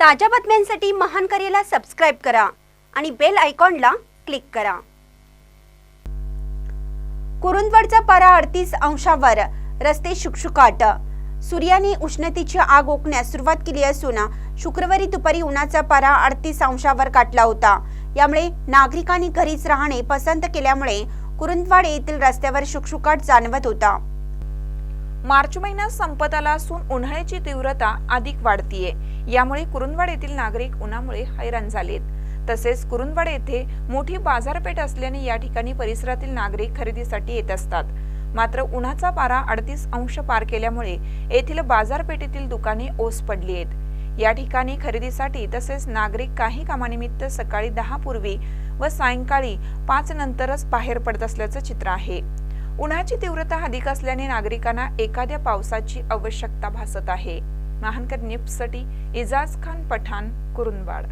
ताज्या बातम्यांसाठी महान करेला सबस्क्राईब करा आणि बेल आयकॉनला क्लिक करा. कुरुंदवडचा पारा अडतीस अंशावर रस्ते शुकशुकाट. सूर्याने उष्णतेची आग ओकण्यास सुरुवात केली असून शुक्रवारी दुपारी उन्हाचा पारा अडतीस अंशावर काटला होता. यामुळे नागरिकांनी घरीच राहणे पसंत केल्यामुळे कुरुंदवाड येथील रस्त्यावर शुकशुकाट जाणवत होता. मार्च महिना संपत आला असून उन्हाळ्याची तीव्रता अधिक वाढतीये. यामुळे कुरुंदवाड येथील नागरिक उन्हामुळे हैराण झालेत. तसेच कुरुंदवाड येथे मोठी बाजारपेठ असल्याने या ठिकाणी परिसरातील नागरिक खरेदीसाठी येत असतात. मात्र उन्हाचा पारा अडतीस अंश पार केल्यामुळे येथील बाजारपेठेतील दुकाने ओस पडली आहेत या ठिकाणी खरेदीसाठी तसेच नागरिक काही कामानिमित्त सकाळी दहा पूर्वी व सायंकाळी पाच नंतरच बाहेर पडत असल्याचं चित्र आहे. उन्हाची तीव्रता अधिक असल्याने नागरिकांना एखाद्या पावसाची आवश्यकता भासत आहे. महानकर निप्ससाठी इजाज खान पठाण कुरुंदवाड.